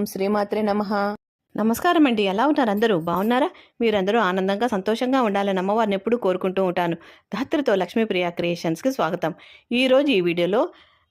ఓం శ్రీమాత్రే నమ. నమస్కారం అండి. ఎలా ఉన్నారు అందరూ? బాగున్నారా? మీరందరూ ఆనందంగా సంతోషంగా ఉండాలని అమ్మవారిని ఎప్పుడూ కోరుకుంటూ ఉంటాను. ధాత్రితో లక్ష్మీప్రియ క్రియేషన్స్కి స్వాగతం. ఈరోజు ఈ వీడియోలో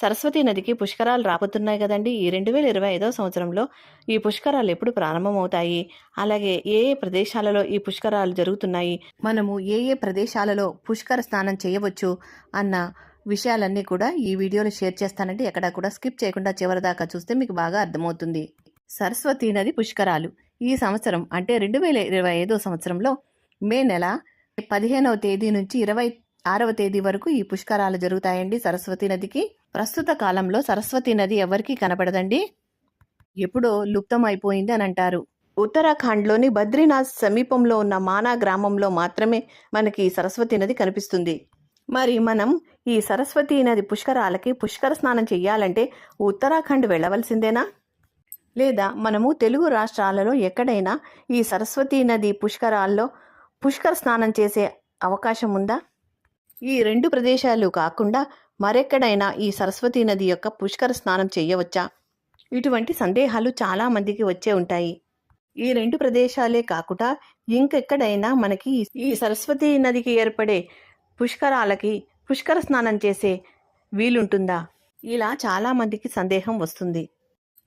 సరస్వతి నదికి పుష్కరాలు రాబోతున్నాయి కదండి. ఈ రెండు వేల ఇరవై ఐదో సంవత్సరంలో ఈ పుష్కరాలు ఎప్పుడు ప్రారంభమవుతాయి? అలాగే ఏ ఏ ప్రదేశాలలో ఈ పుష్కరాలు జరుగుతున్నాయి? మనము ఏ ఏ ప్రదేశాలలో పుష్కర స్నానం చేయవచ్చు? అన్న విషయాలన్నీ కూడా ఈ వీడియోలో షేర్ చేస్తానండి. ఎక్కడా కూడా స్కిప్ చేయకుండా చివరిదాకా చూస్తే మీకు బాగా అర్థమవుతుంది. సరస్వతి నది పుష్కరాలు. ఈ సంవత్సరం అంటే రెండు వేల ఇరవై ఐదో సంవత్సరంలో మే నెల పదిహేనవ తేదీ నుంచి ఇరవై ఆరవ తేదీ వరకు ఈ పుష్కరాలు జరుగుతాయండి సరస్వతి నదికి. ప్రస్తుత కాలంలో సరస్వతి నది ఎవరికీ కనపడదండి. ఎప్పుడో లుప్తం అయిపోయింది అని అంటారు. ఉత్తరాఖండ్లోని బద్రీనాథ్ సమీపంలో ఉన్న మానా గ్రామంలో మాత్రమే మనకి సరస్వతి నది కనిపిస్తుంది. మరి మనం ఈ సరస్వతి నది పుష్కరాలకి పుష్కర స్నానం చేయాలంటే ఉత్తరాఖండ్ వెళ్ళవలసిందేనా? లేదా మనము తెలుగు రాష్ట్రాలలో ఎక్కడైనా ఈ సరస్వతీ నది పుష్కరాల్లో పుష్కర స్నానం చేసే అవకాశం ఉందా? ఈ రెండు ప్రదేశాలు కాకుండా మరెక్కడైనా ఈ సరస్వతీ నది యొక్క పుష్కర స్నానం చేయవచ్చా? ఇటువంటి సందేహాలు చాలామందికి వచ్చే ఉంటాయి. ఈ రెండు ప్రదేశాలే కాకుండా ఇంకెక్కడైనా మనకి ఈ సరస్వతీ నదికి ఏర్పడే పుష్కరాలకి పుష్కర స్నానం చేసే వీలుంటుందా? ఇలా చాలామందికి సందేహం వస్తుంది.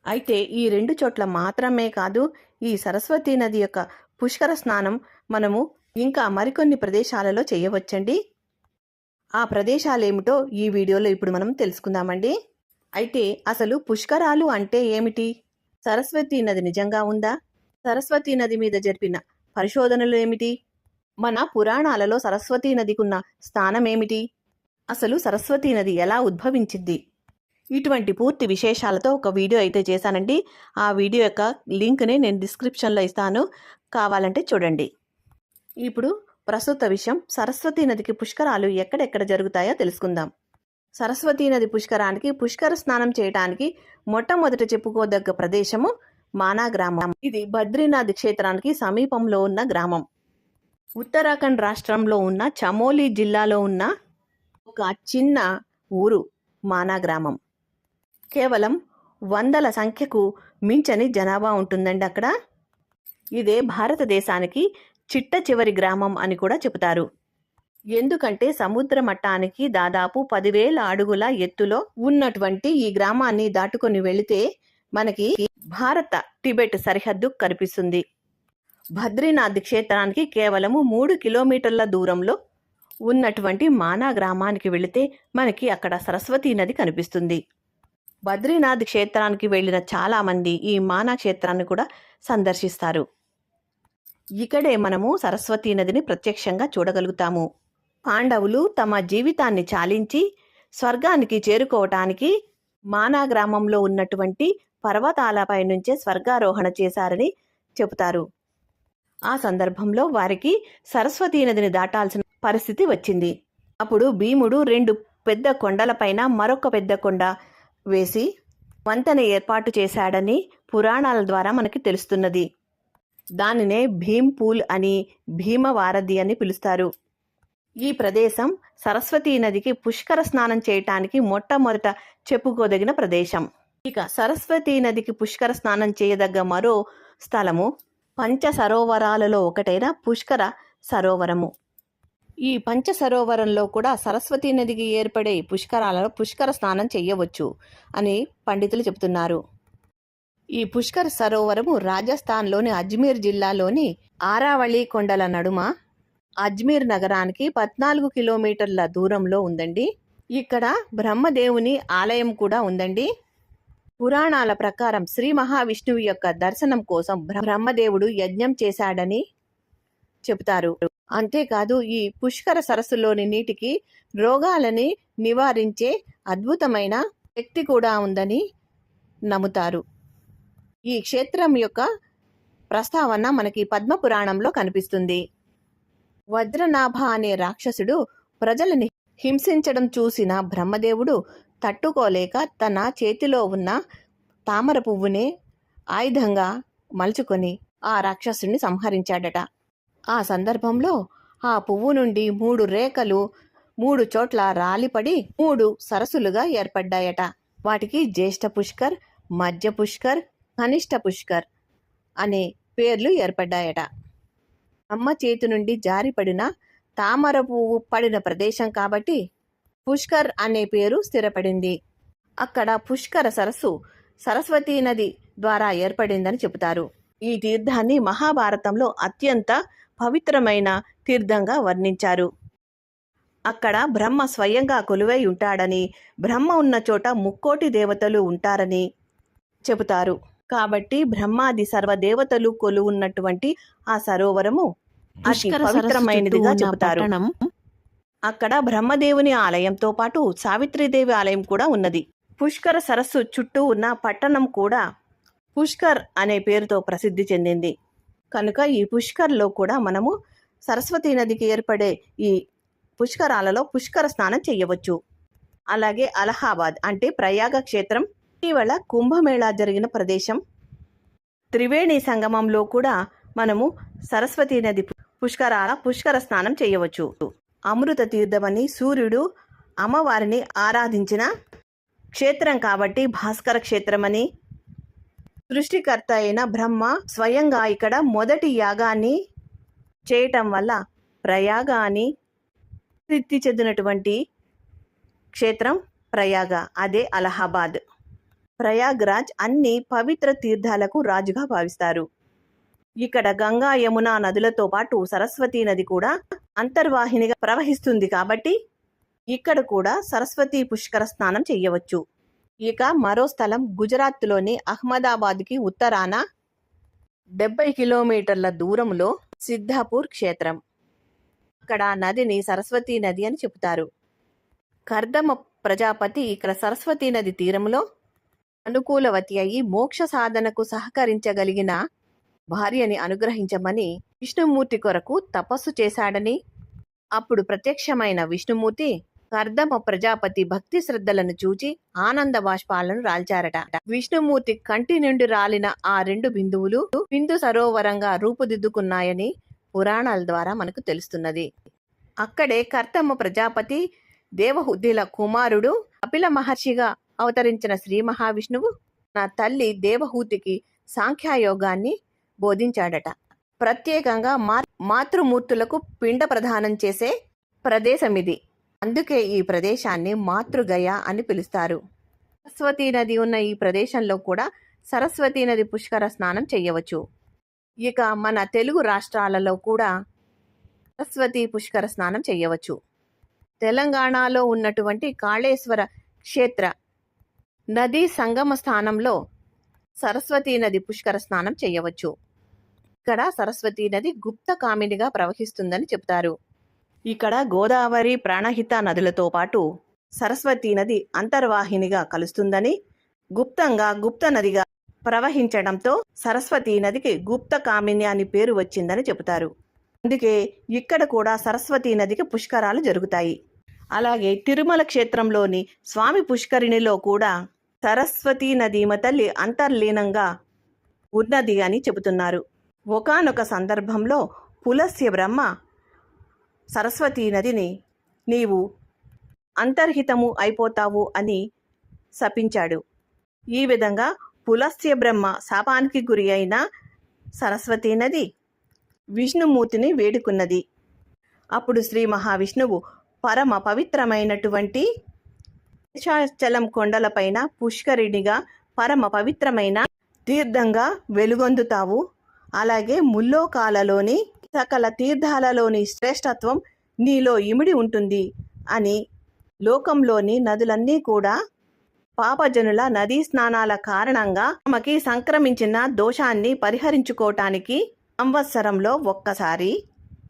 అయితే ఈ రెండు చోట్ల మాత్రమే కాదు ఈ సరస్వతీ నది యొక్క పుష్కర స్నానం మనము ఇంకా మరికొన్ని ప్రదేశాలలో చేయవచ్చండి. ఆ ప్రదేశాలేమిటో ఈ వీడియోలో ఇప్పుడు మనం తెలుసుకుందామండి. అయితే అసలు పుష్కరాలు అంటే ఏమిటి? సరస్వతీ నది నిజంగా ఉందా? సరస్వతీ నది మీద జరిపిన పరిశోధనలు ఏమిటి? మన పురాణాలలో సరస్వతీ నదికున్న స్థానం ఏమిటి? అసలు సరస్వతీ నది ఎలా ఉద్భవించింది? ఇటువంటి పూర్తి విశేషాలతో ఒక వీడియో అయితే చేశానండి. ఆ వీడియో యొక్క లింక్ని నేను డిస్క్రిప్షన్లో ఇస్తాను. కావాలంటే చూడండి. ఇప్పుడు ప్రస్తుత విషయం. సరస్వతీ నదికి పుష్కరాలు ఎక్కడెక్కడ జరుగుతాయో తెలుసుకుందాం. సరస్వతీ నది పుష్కరానికి పుష్కర స్నానం చేయడానికి మొట్టమొదట చెప్పుకోదగ్గ ప్రదేశము మానా గ్రామం. ఇది బద్రీనాథ్ క్షేత్రానికి సమీపంలో ఉన్న గ్రామం. ఉత్తరాఖండ్ రాష్ట్రంలో ఉన్న చమోలి జిల్లాలో ఉన్న ఒక చిన్న ఊరు మానా గ్రామం. కేవలం వందల సంఖ్యకు మించని జనాభా ఉంటుందండి అక్కడ. ఇదే భారతదేశానికి చిట్ట చివరి గ్రామం అని కూడా చెబుతారు. ఎందుకంటే సముద్ర మట్టానికి దాదాపు పదివేల అడుగుల ఎత్తులో ఉన్నటువంటి ఈ గ్రామాన్ని దాటుకొని వెళితే మనకి భారత టిబెట్ సరిహద్దు కనిపిస్తుంది. బద్రీనాథ్ క్షేత్రానికి కేవలము మూడు కిలోమీటర్ల దూరంలో ఉన్నటువంటి మానా గ్రామానికి వెళితే మనకి అక్కడ సరస్వతీ నది కనిపిస్తుంది. బద్రీనాథ్ క్షేత్రానికి వెళ్ళిన చాలామంది ఈ మానా క్షేత్రాన్ని కూడా సందర్శిస్తారు. ఇక్కడే మనము సరస్వతీ నదిని ప్రత్యక్షంగా చూడగలుగుతాము. పాండవులు తమ జీవితాన్ని చాలించి స్వర్గానికి చేరుకోవటానికి మానా గ్రామంలో ఉన్నటువంటి పర్వతాలపై నుంచే స్వర్గారోహణ చేశారని చెబుతారు. ఆ సందర్భంలో వారికి సరస్వతీ నదిని దాటాల్సిన పరిస్థితి వచ్చింది. అప్పుడు భీముడు రెండు పెద్ద కొండలపైన మరొక పెద్ద కొండ వేసి వంతెన ఏర్పాటు చేశాడని పురాణాల ద్వారా మనకి తెలుస్తున్నది. దానినే భీమ్ పూల్ అని భీమవారధి అని పిలుస్తారు. ఈ ప్రదేశం సరస్వతీ నదికి పుష్కర స్నానం చేయటానికి మొట్టమొదట చెప్పుకోదగిన ప్రదేశం. ఇక సరస్వతీ నదికి పుష్కర స్నానం చేయదగ్గ మరో స్థలము పంచ సరోవరాలలో ఒకటైన పుష్కర సరోవరము. ఈ పంచ సరోవరంలో కూడా సరస్వతీ నదికి ఏర్పడే పుష్కరాలలో పుష్కర స్నానం చేయవచ్చు అని పండితులు చెబుతున్నారు. ఈ పుష్కర్ సరోవరము రాజస్థాన్లోని అజ్మీర్ జిల్లాలోని ఆరావళి కొండల నడుమ అజ్మీర్ నగరానికి పద్నాలుగు కిలోమీటర్ల దూరంలో ఉందండి. ఇక్కడ బ్రహ్మదేవుని ఆలయం కూడా ఉందండి. పురాణాల ప్రకారం శ్రీ మహావిష్ణువు యొక్క దర్శనం కోసం బ్రహ్మదేవుడు యజ్ఞం చేశాడని చెబుతారు. అంతేకాదు ఈ పుష్కర సరస్సులోని నీటికి రోగాలని నివారించే అద్భుతమైన శక్తి కూడా ఉందని నమ్ముతారు. ఈ క్షేత్రం యొక్క ప్రస్తావన మనకి పద్మపురాణంలో కనిపిస్తుంది. వజ్రనాభ అనే రాక్షసుడు ప్రజలని హింసించడం చూసిన బ్రహ్మదేవుడు తట్టుకోలేక తన చేతిలో ఉన్న తామర పువ్వునే ఆయుధంగా మలుచుకొని ఆ రాక్షసుని సంహరించాడట. ఆ సందర్భంలో ఆ పువ్వు నుండి మూడు రేఖలు మూడు చోట్ల రాలిపడి మూడు సరస్సులుగా ఏర్పడ్డాయట. వాటికి జ్యేష్ఠ పుష్కర్ మధ్య పుష్కర్ కనిష్ట పుష్కర్ అనే పేర్లు ఏర్పడ్డాయట. అమ్మ చేతి నుండి జారిపడిన తామర పువ్వు పడిన ప్రదేశం కాబట్టి పుష్కర్ అనే పేరు స్థిరపడింది. అక్కడ పుష్కర సరస్సు సరస్వతీ నది ద్వారా ఏర్పడిందని చెబుతారు. ఈ తీర్థాన్ని మహాభారతంలో అత్యంత పవిత్రమైన తీర్థంగా వర్ణించారు. అక్కడ బ్రహ్మ స్వయంగా కొలువై ఉంటాడని బ్రహ్మ ఉన్న చోట ముక్కోటి దేవతలు ఉంటారని చెబుతారు. కాబట్టి బ్రహ్మాది సర్వ దేవతలు కొలువున్నటువంటి ఆ సరోవరము పవిత్రమైనదిగా చెబుతారు. అక్కడ బ్రహ్మదేవుని ఆలయంతో పాటు సావిత్రీదేవి ఆలయం కూడా ఉన్నది. పుష్కర సరస్సు చుట్టూ ఉన్న పట్టణం కూడా పుష్కర్ అనే పేరుతో ప్రసిద్ధి చెందింది. కనుక ఈ పుష్కర్లో కూడా మనము సరస్వతీ నదికి ఏర్పడే ఈ పుష్కరాలలో పుష్కర స్నానం చేయవచ్చు. అలాగే అలహాబాద్ అంటే ప్రయాగ క్షేత్రం ఇటీవల కుంభమేళా జరిగిన ప్రదేశం. త్రివేణి సంగమంలో కూడా మనము సరస్వతీ నది పుష్కరాల పుష్కర స్నానం చేయవచ్చు. అమృత తీర్థమని సూర్యుడు అమ్మవారిని ఆరాధించిన క్షేత్రం కాబట్టి భాస్కర క్షేత్రమని సృష్టికర్త అయిన బ్రహ్మ స్వయంగా ఇక్కడ మొదటి యాగాన్ని చేయటం వల్ల ప్రయాగ అని ప్రసిద్ధి చెందినటువంటి క్షేత్రం ప్రయాగ అదే అలహాబాద్. ప్రయాగ్రాజ్ అన్ని పవిత్ర తీర్థాలకు రాజుగా భావిస్తారు. ఇక్కడ గంగా యమున నదులతో పాటు సరస్వతీ నది కూడా అంతర్వాహినిగా ప్రవహిస్తుంది కాబట్టి ఇక్కడ కూడా సరస్వతీ పుష్కర స్నానం చేయవచ్చు. ఇక మరో స్థలం గుజరాత్లోని అహ్మదాబాద్కి ఉత్తరాన డెబ్బై కిలోమీటర్ల దూరంలో సిద్ధాపూర్ క్షేత్రం. అక్కడ నదిని సరస్వతీ నది అని చెబుతారు. కర్దమ ప్రజాపతి ఇక్కడ సరస్వతీ నది తీరంలో అనుకూలవతి అయి మోక్ష సాధనకు సహకరించగలిగిన భార్యని అనుగ్రహించమని విష్ణుమూర్తి కొరకు తపస్సు చేశాడని అప్పుడు ప్రత్యక్షమైన విష్ణుమూర్తి కర్దమ ప్రజాపతి భక్తి శ్రద్ధలను చూచి ఆనంద బాష్పాలను రాల్చారట. విష్ణుమూర్తి కంటి నుండి రాలిన ఆ రెండు బిందువులు బిందు సరోవరంగా రూపుదిద్దుకున్నాయని పురాణాల ద్వారా మనకు తెలుస్తున్నది. అక్కడే కర్తమ్మ ప్రజాపతి దేవహుద్దిల కుమారుడు కపిల మహర్షిగా అవతరించిన శ్రీ మహావిష్ణువు నా తల్లి దేవహూతికి సాంఖ్యాయోగాన్ని బోధించాడట. ప్రత్యేకంగా మా మాతృమూర్తులకు పిండ ప్రదానం చేసే ప్రదేశం ఇది అందుకే ఈ ప్రదేశాన్ని మాతృగయ అని పిలుస్తారు. సరస్వతీ నది ఉన్న ఈ ప్రదేశంలో కూడా సరస్వతీ నది పుష్కర స్నానం చేయవచ్చు. ఇక మన తెలుగు రాష్ట్రాలలో కూడా సరస్వతి పుష్కర స్నానం చేయవచ్చు. తెలంగాణలో ఉన్నటువంటి కాళేశ్వర క్షేత్ర నదీ సంగమ స్థానంలో సరస్వతీ నది పుష్కర స్నానం చేయవచ్చు. ఇక్కడ సరస్వతీ నది గుప్త కామినిగా ప్రవహిస్తుందని చెబుతారు. ఇక్కడ గోదావరి ప్రాణహిత నదులతో పాటు సరస్వతీ నది అంతర్వాహినిగా కలుస్తుందని గుప్తంగా గుప్త నదిగా ప్రవహించడంతో సరస్వతీ నదికి గుప్త కామిని అని పేరు వచ్చిందని చెబుతారు. అందుకే ఇక్కడ కూడా సరస్వతీ నదికి పుష్కరాలు జరుగుతాయి. అలాగే తిరుమల క్షేత్రంలోని స్వామి పుష్కరిణిలో కూడా సరస్వతీ నదీమ తల్లి అంతర్లీనంగా ఉన్నది అని చెబుతున్నారు. ఒకానొక సందర్భంలో పులస్య బ్రహ్మ సరస్వతీ నదిని నీవు అంతర్హితము అయిపోతావు అని శపించాడు. ఈ విధంగా పులస్య బ్రహ్మ శాపానికి గురి అయిన సరస్వతీ నది విష్ణుమూర్తిని వేడుకున్నది. అప్పుడు శ్రీ మహావిష్ణువు పరమ పవిత్రమైనటువంటి శేషాచలం కొండలపైన పుష్కరిణిగా పరమ పవిత్రమైన తీర్థంగా వెలుగొందుతావు. అలాగే ముల్లోకాలలోని సకల తీర్థాలలోని శ్రేష్టత్వం నీలో ఇమిడి ఉంటుంది అని లోకంలోని నదులన్నీ కూడా పాపజనుల నదీ స్నానాల కారణంగా తమకి సంక్రమించిన దోషాన్ని పరిహరించుకోవటానికి సంవత్సరంలో ఒక్కసారి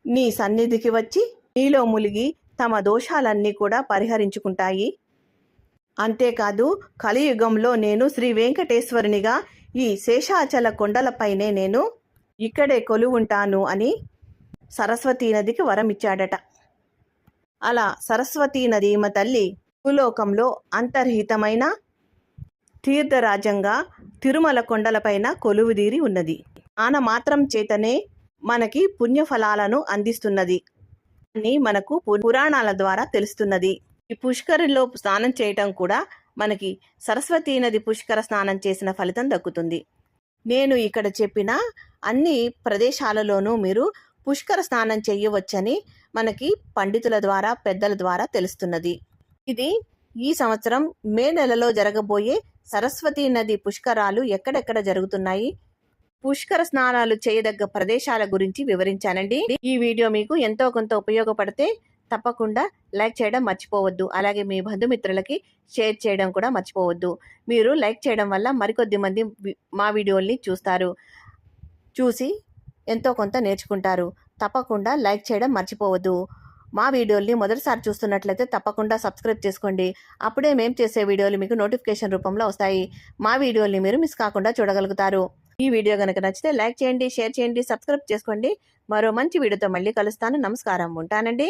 నీ సన్నిధికి వచ్చి నీలో ములిగి తమ దోషాలన్నీ కూడా పరిహరించుకుంటాయి. అంతేకాదు కలియుగంలో నేను శ్రీ వెంకటేశ్వరునిగా ఈ శేషాచల కొండలపైనే నేను ఇక్కడే కొలువుంటాను అని సరస్వతీ నదికి వరం ఇచ్చాడట. అలా సరస్వతీ నదీమ తల్లి భూలోకంలో అంతర్హితమైన తీర్థరాజ్యంగా తిరుమల కొండలపైన కొలువుదీరి ఉన్నది. ఆన మాత్రం చేతనే మనకి పుణ్యఫలాలను అందిస్తున్నది. అని మనకు పు- పురాణాల ద్వారా తెలుస్తున్నది. ఈ పుష్కరిలో స్నానం చేయటం కూడా మనకి సరస్వతీ నది పుష్కర స్నానం చేసిన ఫలితం దక్కుతుంది. నేను ఇక్కడ చెప్పిన అన్ని ప్రదేశాలలోనూ మీరు పుష్కర స్నానం చేయవచ్చని మనకి పండితుల ద్వారా పెద్దల ద్వారా తెలుస్తున్నది. ఇది ఈ సంవత్సరం మే నెలలో జరగబోయే సరస్వతి నది పుష్కరాలు ఎక్కడెక్కడ జరుగుతున్నాయి? పుష్కర స్నానాలు చేయదగ్గ ప్రదేశాల గురించి వివరించానండి. ఈ వీడియో మీకు ఎంతో కొంత ఉపయోగపడితే తప్పకుండా లైక్ చేయడం మర్చిపోవద్దు. అలాగే మీ బంధుమిత్రులకి షేర్ చేయడం కూడా మర్చిపోవద్దు. మీరు లైక్ చేయడం వల్ల మరికొద్ది మంది మా వీడియోల్ని చూస్తారు. చూసి ఎంతో కొంత నేర్చుకుంటారు. తప్పకుండా లైక్ చేయడం మర్చిపోవద్దు. మా వీడియోల్ని మొదటిసారి చూస్తున్నట్లయితే తప్పకుండా సబ్స్క్రైబ్ చేసుకోండి. అప్పుడే మేము చేసే వీడియోలు మీకు నోటిఫికేషన్ రూపంలో వస్తాయి. మా వీడియోల్ని మీరు మిస్ కాకుండా చూడగలుగుతారు. ఈ వీడియో కనుక నచ్చితే లైక్ చేయండి షేర్ చేయండి సబ్స్క్రైబ్ చేసుకోండి. మరో మంచి వీడియోతో మళ్ళీ కలుస్తాను. నమస్కారం. ఉంటానండి.